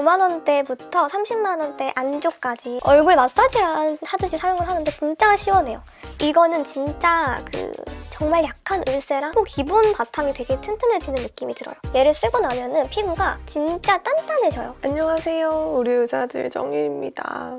5만원대부터 30만원대 안쪽까지 얼굴 마사지 하- 하듯이 사용을 하는데 진짜 시원해요. 이거는 진짜 그 정말 약한 울세랑 또 기본 바탕이 되게 튼튼해지는 느낌이 들어요. 얘를 쓰고 나면은 피부가 진짜 단단해져요. 안녕하세요. 우리 의사들 정유입니다.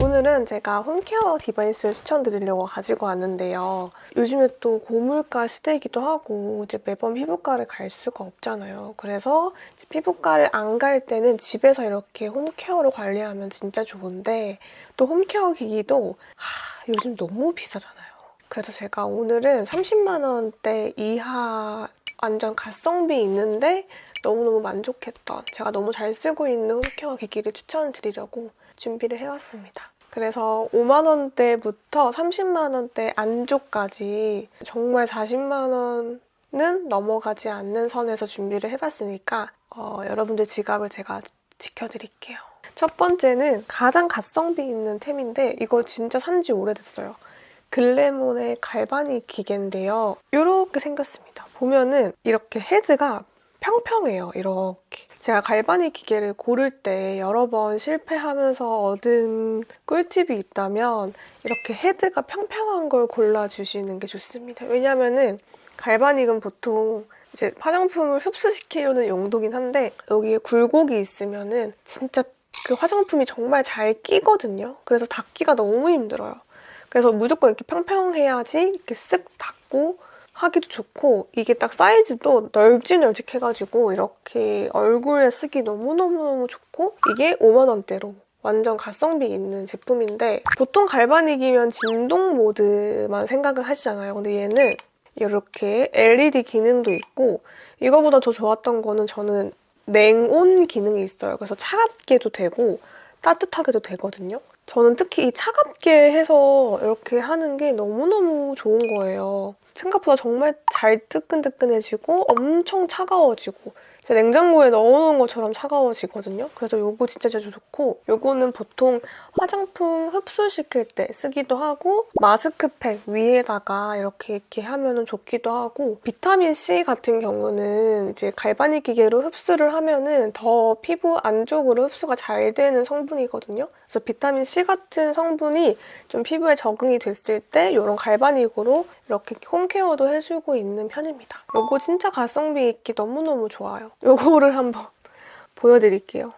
오늘은 제가 홈케어 디바이스를 추천드리려고 가지고 왔는데요. 요즘에 또 고물가 시대이기도 하고 이제 매번 피부과를 갈 수가 없잖아요. 그래서 피부과를 안 갈 때는 집에서 이렇게 홈케어로 관리하면 진짜 좋은데 또 홈케어 기기도 하, 요즘 너무 비싸잖아요. 그래서 제가 오늘은 30만 원대 이하 완전 가성비 있는데 너무너무 만족했던 제가 너무 잘 쓰고 있는 홈케어 기기를 추천드리려고 준비를 해왔습니다. 그래서 5만 원대부터 30만 원대 안쪽까지 정말 40만 원은 넘어가지 않는 선에서 준비를 해봤으니까 어, 여러분들 지갑을 제가 지켜드릴게요. 첫 번째는 가장 가성비 있는 템인데 이거 진짜 산지 오래됐어요. 글래몬의 갈바닉 기계인데요. 이렇게 생겼습니다. 보면은 이렇게 헤드가 평평해요. 이렇게. 제가 갈바닉 기계를 고를 때 여러 번 실패하면서 얻은 꿀팁이 있다면 이렇게 헤드가 평평한 걸 골라주시는 게 좋습니다. 왜냐면은 갈바닉은 보통 이제 화장품을 흡수시키려는 용도긴 한데 여기에 굴곡이 있으면은 진짜 그 화장품이 정말 잘 끼거든요. 그래서 닦기가 너무 힘들어요. 그래서 무조건 이렇게 평평해야지 이렇게 쓱 닦고 하기도 좋고 이게 딱 사이즈도 널찍널찍해가지고 이렇게 얼굴에 쓰기 너무너무너무 좋고 이게 5만 원대로 완전 가성비 있는 제품인데 보통 갈바닉이면 진동 모드만 생각을 하시잖아요. 근데 얘는 이렇게 LED 기능도 있고 이거보다 더 좋았던 거는 저는 냉온 기능이 있어요. 그래서 차갑게도 되고 따뜻하게도 되거든요. 저는 특히 이 차갑게 해서 이렇게 하는 게 너무너무 좋은 거예요. 생각보다 정말 잘 뜨끈뜨끈해지고 엄청 차가워지고 제 냉장고에 넣어놓은 것처럼 차가워지거든요. 그래서 요거 진짜 진짜 좋고 요거는 보통 화장품 흡수시킬 때 쓰기도 하고 마스크팩 위에다가 이렇게 이렇게 하면은 좋기도 하고 비타민 C 같은 경우는 이제 갈바닉 기계로 흡수를 하면은 더 피부 안쪽으로 흡수가 잘 되는 성분이거든요. 그래서 비타민 C 같은 성분이 좀 피부에 적응이 됐을 때 이런 갈바닉으로 이렇게 홈케어도 해주고 있는 편입니다. 요거 진짜 가성비 있게 너무너무 좋아요. 요거를 한번 보여드릴게요.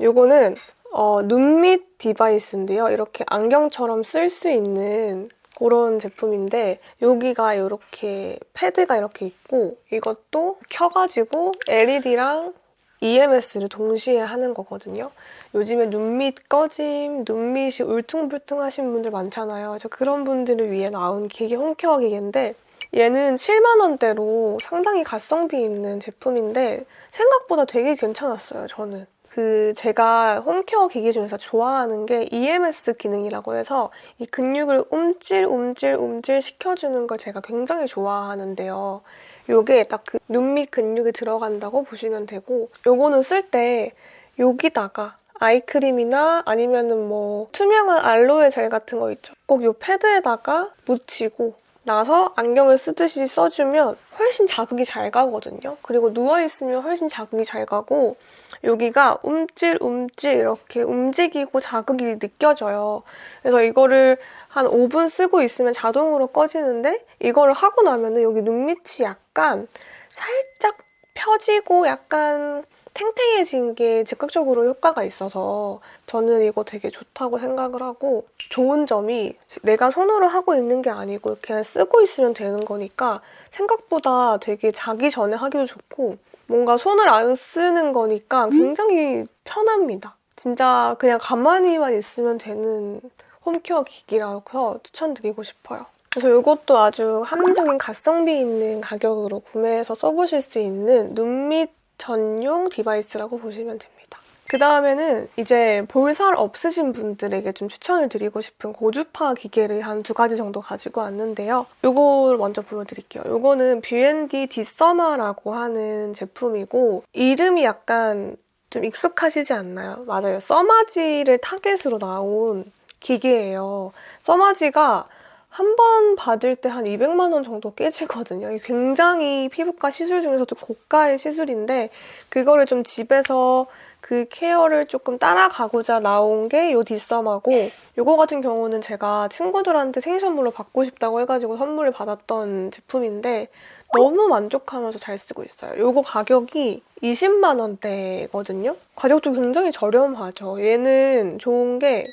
요거는 어, 눈밑 디바이스인데요. 이렇게 안경처럼 쓸 수 있는 그런 제품인데 여기가 이렇게 패드가 이렇게 있고 이것도 켜가지고 LED랑 EMS를 동시에 하는 거거든요. 요즘에 눈밑 꺼짐, 눈밑이 울퉁불퉁하신 분들 많잖아요. 그래서 그런 분들을 위해 나온 기계 홈케어 기계인데 얘는 7만 원대로 상당히 가성비 있는 제품인데 생각보다 되게 괜찮았어요. 저는. 그 제가 홈케어 기기 중에서 좋아하는 게 EMS 기능이라고 해서 이 근육을 움찔 움찔 움찔 시켜주는 걸 제가 굉장히 좋아하는데요. 요게 딱 그 눈 밑 근육이 들어간다고 보시면 되고 요거는 쓸 때 여기다가 아이크림이나 아니면은 뭐 투명한 알로에 젤 같은 거 있죠. 꼭 요 패드에다가 묻히고 나서 안경을 쓰듯이 써주면 훨씬 자극이 잘 가거든요. 그리고 누워있으면 훨씬 자극이 잘 가고 여기가 움찔움찔 이렇게 움직이고 자극이 느껴져요. 그래서 이거를 한 5분 쓰고 있으면 자동으로 꺼지는데 이거를 하고 나면은 여기 눈밑이 약간 살짝 펴지고 약간 탱탱해진 게 즉각적으로 효과가 있어서 저는 이거 되게 좋다고 생각을 하고 좋은 점이 내가 손으로 하고 있는 게 아니고 그냥 쓰고 있으면 되는 거니까 생각보다 되게 자기 전에 하기도 좋고 뭔가 손을 안 쓰는 거니까 굉장히 편합니다. 진짜 그냥 가만히만 있으면 되는 홈케어 기기라서 추천드리고 싶어요. 그래서 이것도 아주 합리적인 가성비 있는 가격으로 구매해서 써보실 수 있는 눈 밑 전용 디바이스라고 보시면 됩니다. 그 다음에는 이제 볼살 없으신 분들에게 좀 추천을 드리고 싶은 고주파 기계를 한 두 가지 정도 가지고 왔는데요. 요걸 먼저 보여드릴게요. 요거는 뷰앤디 디서마라고 하는 제품이고 이름이 약간 좀 익숙하시지 않나요? 맞아요. 써마지를 타겟으로 나온 기계예요. 써마지가 한 번 받을 때 한 200만 원 정도 깨지거든요. 굉장히 피부과 시술 중에서도 고가의 시술인데 그거를 좀 집에서 그 케어를 조금 따라가고자 나온 게 요 뒷섬하고 요거 같은 경우는 제가 친구들한테 생일 선물로 받고 싶다고 해가지고 선물을 받았던 제품인데 너무 만족하면서 잘 쓰고 있어요. 요거 가격이 20만 원대거든요. 가격도 굉장히 저렴하죠. 얘는 좋은 게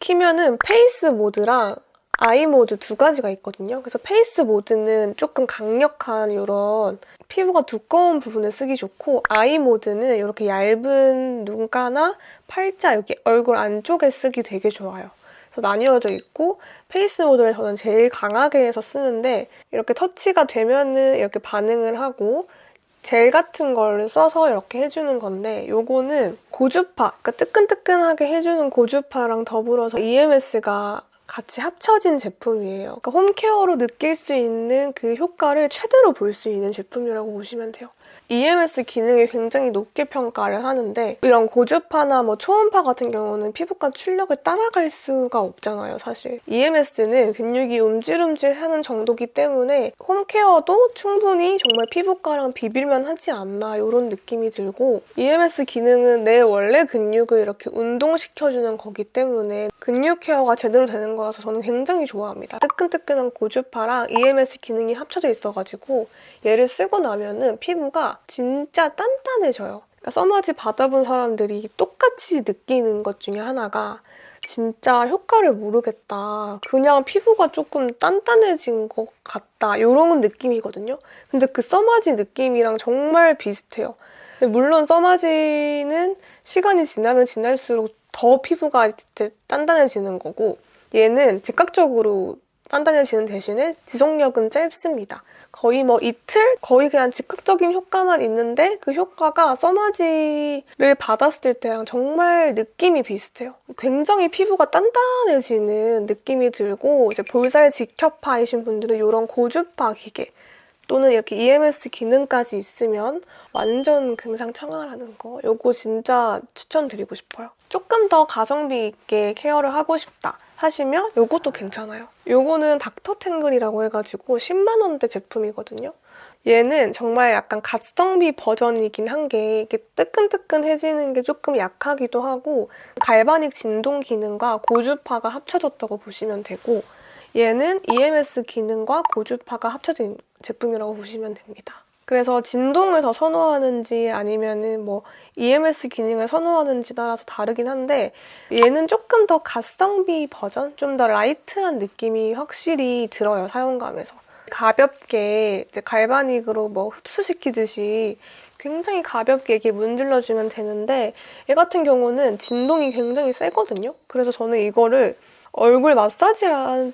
키면은 페이스 모드랑 아이 모드 두 가지가 있거든요. 그래서 페이스 모드는 조금 강력한 이런 피부가 두꺼운 부분에 쓰기 좋고 아이 모드는 이렇게 얇은 눈가나 팔자 여기 얼굴 안쪽에 쓰기 되게 좋아요. 그래서 나뉘어져 있고 페이스 모드를 저는 제일 강하게 해서 쓰는데 이렇게 터치가 되면은 이렇게 반응을 하고 젤 같은 걸 써서 이렇게 해주는 건데 요거는 고주파, 그러니까 뜨끈뜨끈하게 해주는 고주파랑 더불어서 EMS가 같이 합쳐진 제품이에요. 그러니까 홈케어로 느낄 수 있는 그 효과를 최대로 볼 수 있는 제품이라고 보시면 돼요. EMS 기능이 굉장히 높게 평가를 하는데 이런 고주파나 뭐 초음파 같은 경우는 피부과 출력을 따라갈 수가 없잖아요, 사실. EMS는 근육이 움찔움찔하는 정도기 때문에 홈케어도 충분히 정말 피부과랑 비빌만 하지 않나 이런 느낌이 들고 EMS 기능은 내 원래 근육을 이렇게 운동시켜주는 거기 때문에 근육 케어가 제대로 되는 거라서 저는 굉장히 좋아합니다. 뜨끈뜨끈한 고주파랑 EMS 기능이 합쳐져 있어가지고 얘를 쓰고 나면은 피부가 진짜 단단해져요. 그러니까 써마지 받아본 사람들이 똑같이 느끼는 것 중에 하나가 진짜 효과를 모르겠다. 그냥 피부가 조금 단단해진 것 같다. 이런 느낌이거든요. 근데 그 써마지 느낌이랑 정말 비슷해요. 물론 써마지는 시간이 지나면 지날수록 더 피부가 단단해지는 거고 얘는 즉각적으로 단단해지는 대신에 지속력은 짧습니다. 거의 뭐 이틀? 거의 그냥 즉각적인 효과만 있는데 그 효과가 써마지를 받았을 때랑 정말 느낌이 비슷해요. 굉장히 피부가 단단해지는 느낌이 들고 이제 볼살 직협파이신 분들은 이런 고주파 기계 또는 이렇게 EMS 기능까지 있으면 완전 금상첨화라는 거 요거 진짜 추천드리고 싶어요. 조금 더 가성비 있게 케어를 하고 싶다 하시면 요것도 괜찮아요. 요거는 닥터탱글이라고 해가지고 10만 원대 제품이거든요. 얘는 정말 약간 갓성비 버전이긴 한 게 이게 뜨끈뜨끈해지는 게 조금 약하기도 하고 갈바닉 진동 기능과 고주파가 합쳐졌다고 보시면 되고 얘는 EMS 기능과 고주파가 합쳐진 제품이라고 보시면 됩니다. 그래서 진동을 더 선호하는지 아니면은 뭐 EMS 기능을 선호하는지 따라서 다르긴 한데 얘는 조금 더 가성비 버전, 좀 더 라이트한 느낌이 확실히 들어요 사용감에서. 가볍게 이제 갈바닉으로 뭐 흡수시키듯이 굉장히 가볍게 이렇게 문질러주면 되는데 얘 같은 경우는 진동이 굉장히 세거든요. 그래서 저는 이거를 얼굴 마사지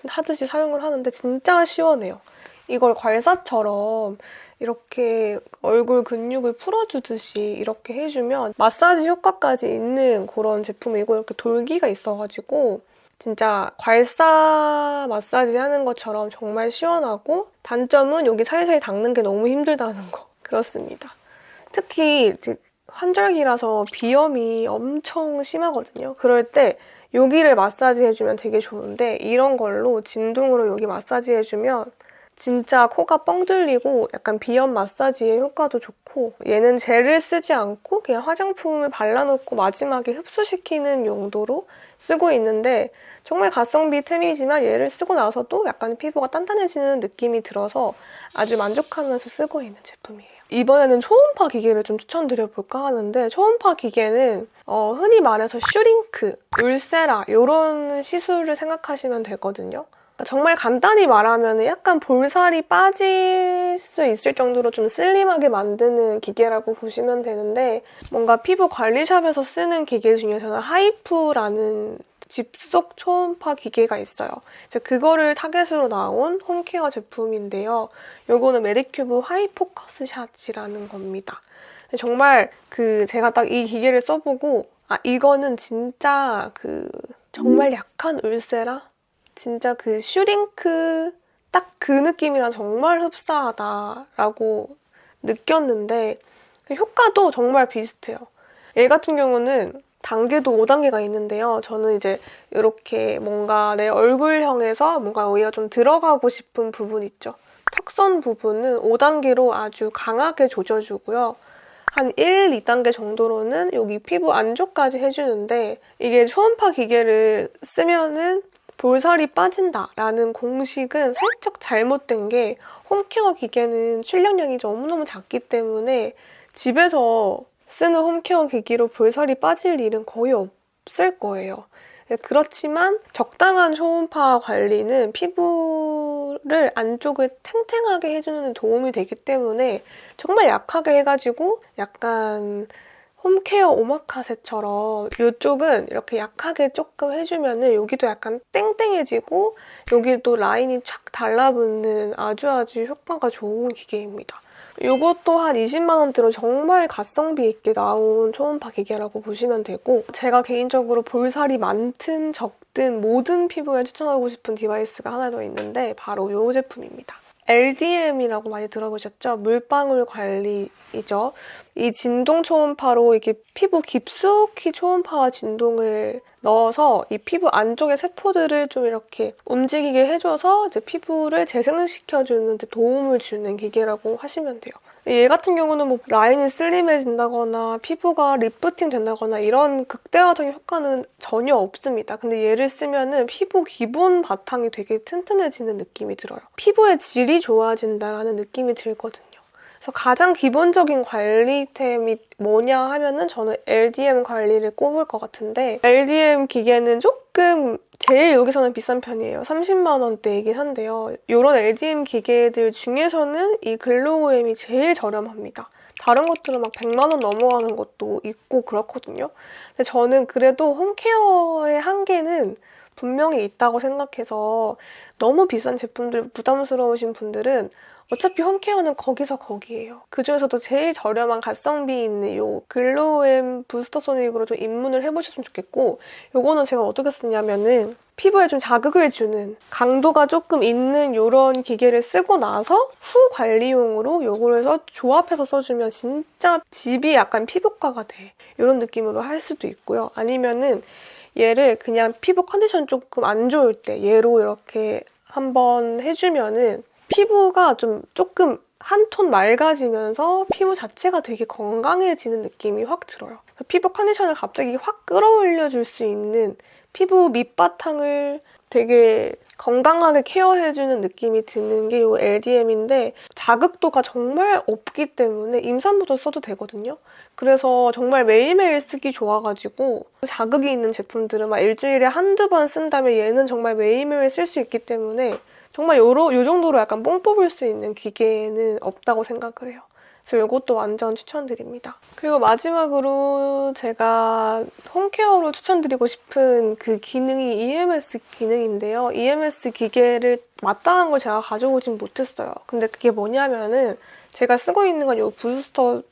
하듯이 사용을 하는데 진짜 시원해요. 이걸 괄사처럼 이렇게 얼굴 근육을 풀어주듯이 이렇게 해주면 마사지 효과까지 있는 그런 제품이고 이렇게 돌기가 있어가지고 진짜 괄사 마사지 하는 것처럼 정말 시원하고 단점은 여기 살살 닦는 게 너무 힘들다는 거 그렇습니다. 특히 환절기라서 비염이 엄청 심하거든요. 그럴 때 여기를 마사지 해주면 되게 좋은데 이런 걸로 진동으로 여기 마사지 해주면 진짜 코가 뻥 뚫리고 약간 비염 마사지에 효과도 좋고 얘는 젤을 쓰지 않고 그냥 화장품을 발라놓고 마지막에 흡수시키는 용도로 쓰고 있는데 정말 가성비 템이지만 얘를 쓰고 나서도 약간 피부가 단단해지는 느낌이 들어서 아주 만족하면서 쓰고 있는 제품이에요. 이번에는 초음파 기계를 좀 추천드려볼까 하는데 초음파 기계는 어, 흔히 말해서 슈링크, 울세라 이런 시술을 생각하시면 되거든요. 정말 간단히 말하면 약간 볼살이 빠질 수 있을 정도로 좀 슬림하게 만드는 기계라고 보시면 되는데 뭔가 피부 관리샵에서 쓰는 기계 중에서는 하이프라는 집속 초음파 기계가 있어요. 이제 그거를 타겟으로 나온 홈케어 제품인데요. 요거는 메디큐브 하이포커스 샷이라는 겁니다. 정말 그 제가 딱 이 기계를 써보고 아 이거는 진짜 그 정말 약한 울세라 진짜 그 슈링크 딱 그 느낌이랑 정말 흡사하다라고 느꼈는데 그 효과도 정말 비슷해요. 얘 같은 경우는 단계도 5단계가 있는데요. 저는 이제 이렇게 뭔가 내 얼굴형에서 뭔가 오히려 좀 들어가고 싶은 부분 있죠. 턱선 부분은 5단계로 아주 강하게 조져주고요. 한 1, 2단계 정도로는 여기 피부 안쪽까지 해주는데 이게 초음파 기계를 쓰면은 볼살이 빠진다라는 공식은 살짝 잘못된 게 홈케어 기계는 출력량이 너무너무 작기 때문에 집에서 쓰는 홈케어 기기로 볼살이 빠질 일은 거의 없을 거예요. 그렇지만 적당한 초음파 관리는 피부를 안쪽을 탱탱하게 해주는 데 도움이 되기 때문에 정말 약하게 해가지고 약간 홈케어 오마카세처럼 이쪽은 이렇게 약하게 조금 해주면은 여기도 약간 땡땡해지고 여기도 라인이 촥 달라붙는 아주 아주 효과가 좋은 기계입니다. 이것도 한 20만 원대로 정말 가성비 있게 나온 초음파 기계라고 보시면 되고 제가 개인적으로 볼살이 많든 적든 모든 피부에 추천하고 싶은 디바이스가 하나 더 있는데 바로 이 제품입니다. LDM이라고 많이 들어보셨죠? 물방울 관리이죠. 이 진동 초음파로 이게 피부 깊숙이 초음파와 진동을 넣어서 이 피부 안쪽의 세포들을 좀 이렇게 움직이게 해줘서 이제 피부를 재생시켜주는 데 도움을 주는 기계라고 하시면 돼요. 얘 같은 경우는 뭐 라인이 슬림해진다거나 피부가 리프팅 된다거나 이런 극대화적인 효과는 전혀 없습니다. 근데 얘를 쓰면은 피부 기본 바탕이 되게 튼튼해지는 느낌이 들어요. 피부의 질이 좋아진다라는 느낌이 들거든요. 그래서 가장 기본적인 관리템이 뭐냐 하면은 저는 LDM 관리를 꼽을 것 같은데 LDM 기계는 조금 제일 여기서는 비싼 편이에요. 30만 원대이긴 한데요. 이런 LDM 기계들 중에서는 이 글로우엠이 제일 저렴합니다. 다른 것들은 막 100만 원 넘어가는 것도 있고 그렇거든요. 근데 저는 그래도 홈케어의 한계는 분명히 있다고 생각해서 너무 비싼 제품들 부담스러우신 분들은 어차피 홈케어는 거기서 거기에요. 그 중에서도 제일 저렴한 가성비 있는 이 글로우엠 부스터 소닉으로 좀 입문을 해보셨으면 좋겠고 요거는 제가 어떻게 쓰냐면은 피부에 좀 자극을 주는 강도가 조금 있는 이런 기계를 쓰고 나서 후 관리용으로 요거를 써, 조합해서 써주면 진짜 집이 약간 피부과가 돼. 이런 느낌으로 할 수도 있고요. 아니면은 얘를 그냥 피부 컨디션 조금 안 좋을 때 얘로 이렇게 한번 해주면은 피부가 좀 조금 한 톤 맑아지면서 피부 자체가 되게 건강해지는 느낌이 확 들어요. 피부 컨디션을 갑자기 확 끌어올려 줄 수 있는 피부 밑바탕을 되게 건강하게 케어해주는 느낌이 드는 게 이 LDM인데 자극도가 정말 없기 때문에 임산부도 써도 되거든요. 그래서 정말 매일매일 쓰기 좋아가지고 자극이 있는 제품들은 막 일주일에 한두 번 쓴 다음에 얘는 정말 매일매일 쓸 수 있기 때문에 정말 요로, 요 정도로 약간 뽕 뽑을 수 있는 기계는 없다고 생각을 해요. 그래서 이것도 완전 추천드립니다. 그리고 마지막으로 제가 홈케어로 추천드리고 싶은 그 기능이 EMS 기능인데요. EMS 기계를 마땅한 걸 제가 가져오진 못했어요. 근데 그게 뭐냐면은 제가 쓰고 있는 건 이 부스터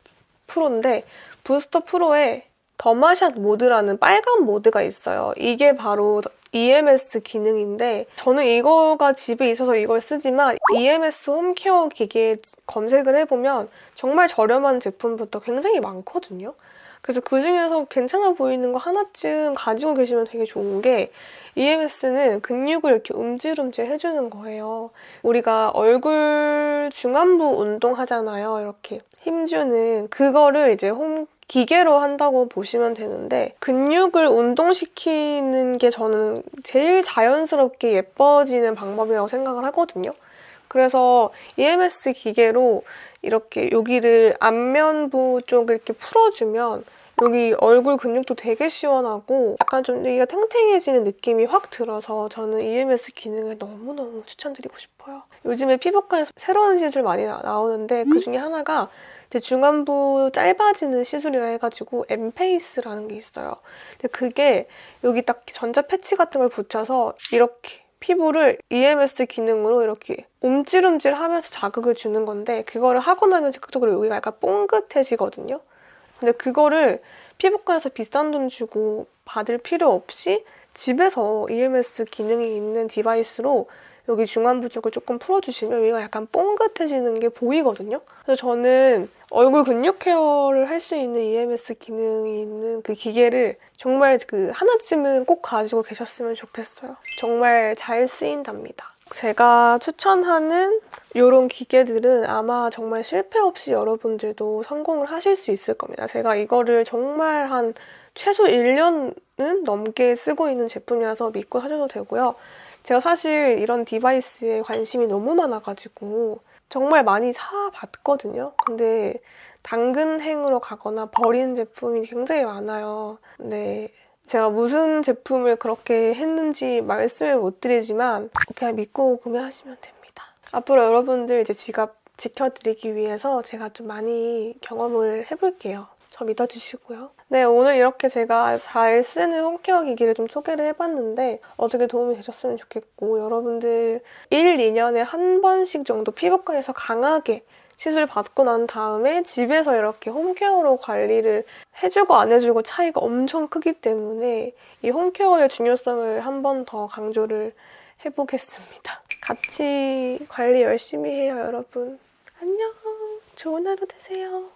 프로인데 부스터 프로에 더마샷 모드라는 빨간 모드가 있어요. 이게 바로 EMS 기능인데 저는 이거가 집에 있어서 이걸 쓰지만 EMS 홈케어 기계 검색을 해보면 정말 저렴한 제품부터 굉장히 많거든요. 그래서 그 중에서 괜찮아 보이는 거 하나쯤 가지고 계시면 되게 좋은 게 EMS는 근육을 이렇게 움찔움찔 해주는 거예요. 우리가 얼굴 중안부 운동 하잖아요. 이렇게 힘주는 그거를 이제 홈 기계로 한다고 보시면 되는데 근육을 운동시키는 게 저는 제일 자연스럽게 예뻐지는 방법이라고 생각을 하거든요. 그래서 EMS 기계로 이렇게 여기를 안면부 쪽을 이렇게 풀어주면 여기 얼굴 근육도 되게 시원하고 약간 좀 여기가 탱탱해지는 느낌이 확 들어서 저는 EMS 기능을 너무너무 추천드리고 싶어요. 요즘에 피부과에서 새로운 시술 많이 나, 나오는데 그 중에 하나가 제 중안부 짧아지는 시술이라 해가지고 엠페이스라는 게 있어요. 근데 그게 여기 딱 전자 패치 같은 걸 붙여서 이렇게 피부를 EMS 기능으로 이렇게 움찔움찔 하면서 자극을 주는 건데 그거를 하고 나면 즉각적으로 여기가 약간 뽕긋해지거든요. 근데 그거를 피부과에서 비싼 돈 주고 받을 필요 없이 집에서 EMS 기능이 있는 디바이스로 여기 중안부 쪽을 조금 풀어주시면 여기가 약간 뽕긋해지는 게 보이거든요. 그래서 저는 얼굴 근육 케어를 할 수 있는 EMS 기능이 있는 그 기계를 정말 그 하나쯤은 꼭 가지고 계셨으면 좋겠어요. 정말 잘 쓰인답니다. 제가 추천하는 이런 기계들은 아마 정말 실패 없이 여러분들도 성공을 하실 수 있을 겁니다. 제가 이거를 정말 한 최소 1년은 넘게 쓰고 있는 제품이라서 믿고 사셔도 되고요. 제가 사실 이런 디바이스에 관심이 너무 많아가지고 정말 많이 사봤거든요. 근데 당근행으로 가거나 버리는 제품이 굉장히 많아요. 근데 제가 무슨 제품을 그렇게 했는지 말씀을 못 드리지만 그냥 믿고 구매하시면 됩니다. 앞으로 여러분들 이제 지갑 지켜드리기 위해서 제가 좀 많이 경험을 해볼게요. 저 믿어주시고요. 네, 오늘 이렇게 제가 잘 쓰는 홈케어 기기를 좀 소개를 해봤는데 어떻게 도움이 되셨으면 좋겠고 여러분들 1, 2년에 한 번씩 정도 피부과에서 강하게 시술 받고 난 다음에 집에서 이렇게 홈케어로 관리를 해주고 안 해주고 차이가 엄청 크기 때문에 이 홈케어의 중요성을 한 번 더 강조를 해보겠습니다. 같이 관리 열심히 해요, 여러분. 안녕. 좋은 하루 되세요.